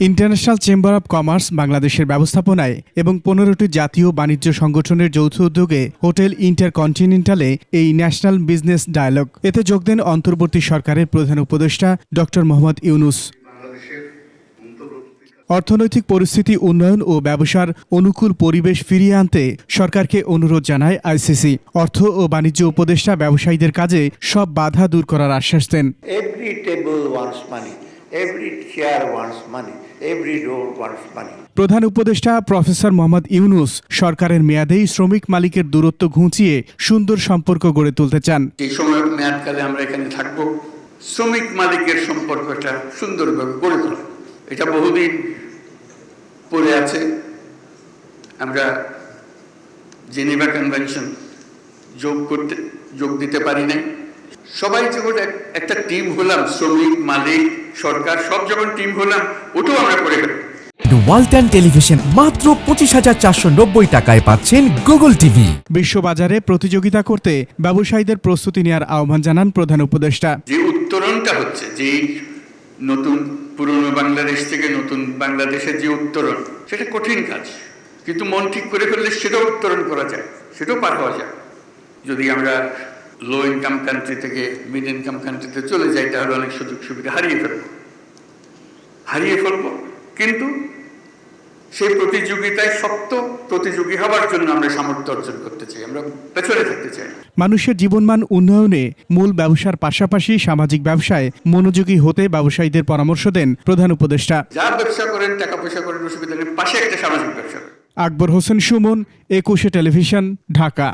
International chamber of commerce বাংলাদেশের ব্যবস্থাপনায় এবং পনেরোটি জাতীয় বাণিজ্য সংগঠনের যৌথ উদ্যোগে হোটেল ইন্টারকন্টিনেন্টালে এই ন্যাশনাল বিজনেস ডায়ালগ। এতে যোগ দেন অন্তর্বর্তী সরকারের প্রধান উপদেষ্টা ডক্টর মোহাম্মদ ইউনুস। অর্থনৈতিক পরিস্থিতি উন্নয়ন ও ব্যবসার অনুকূল পরিবেশ ফিরিয়ে আনতে সরকারকে অনুরোধ জানায় আইসিসি। অর্থ ও বাণিজ্য উপদেষ্টা ব্যবসায়ীদের কাজে সব বাধা দূর করার আশ্বাস দেন। প্রধান উপদেষ্টা প্রফেসর মোহাম্মদ ইউনুস সরকারের মেয়াদেই শ্রমিক মালিকের দূরত্ব ঘুঁচিয়ে সুন্দর সম্পর্ক গড়ে তুলতে চান। যে সময় মেয়াদকালে আমরা এখানে থাকব। শ্রমিক মালিকের সম্পর্কটা সুন্দরভাবে গড়ে তোলা। এটা বহুদিন পড়ে আছে। আমরা জেনেভা কনভেনশন যোগ করতে যোগ দিতে পারি নাই। সবাই যখন একটা টিম হলাম শ্রমিক মালিক সরকার সব যখন টিম হলাম ওটাও আমরা করে ওয়ালটন টেলিভিশন মাত্র পঁচিশ হাজার চারশো নব্বই টাকায় পাচ্ছেন গুগল টিভি। বিশ্ববাজারে প্রতিযোগিতা করতে ব্যবসায়ীদের প্রস্তুতি নেওয়ার আহ্বান জানান প্রধান উপদেষ্টা। যে উত্তরণটা হচ্ছে যে নতুন পুরনো বাংলাদেশ থেকে নতুন বাংলাদেশের যে উত্তরণ সেটা কঠিন কাজ। কিন্তু মন ঠিক করে ফেললে সেটাও উত্তরণ করা যায় সেটাও পার হওয়া যায়। যদি আমরা লো ইনকাম কান্ট্রি থেকে মিড ইনকাম কান্ট্রিতে চলে যাই তাহলে অনেক সুযোগ সুবিধা হারিয়ে ফেলব। হারিয়ে ফেলব কিন্তু সেই প্রতিযোগিতায় শক্ত প্রতিযোগী হওয়ার জন্য আমরা সামর্থ্য অর্জন করতে চাই আমরা পেছনে থাকতে চাই। মানুষের জীবনমান উন্নয়নে মূল ব্যবসার পাশাপাশি সামাজিক ব্যবসায় মনোযোগী হতে ব্যবসায়ীদের পরামর্শ দেন প্রধান উপদেষ্টা। যা ব্যবসা করেন টাকা পয়সা করেন অসুবিধা নেই পাশে একটা সামাজিক ব্যবসা। আকবর হোসেন সুমন একুশে টেলিভিশন ঢাকা।